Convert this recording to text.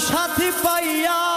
সাথী পাইয়া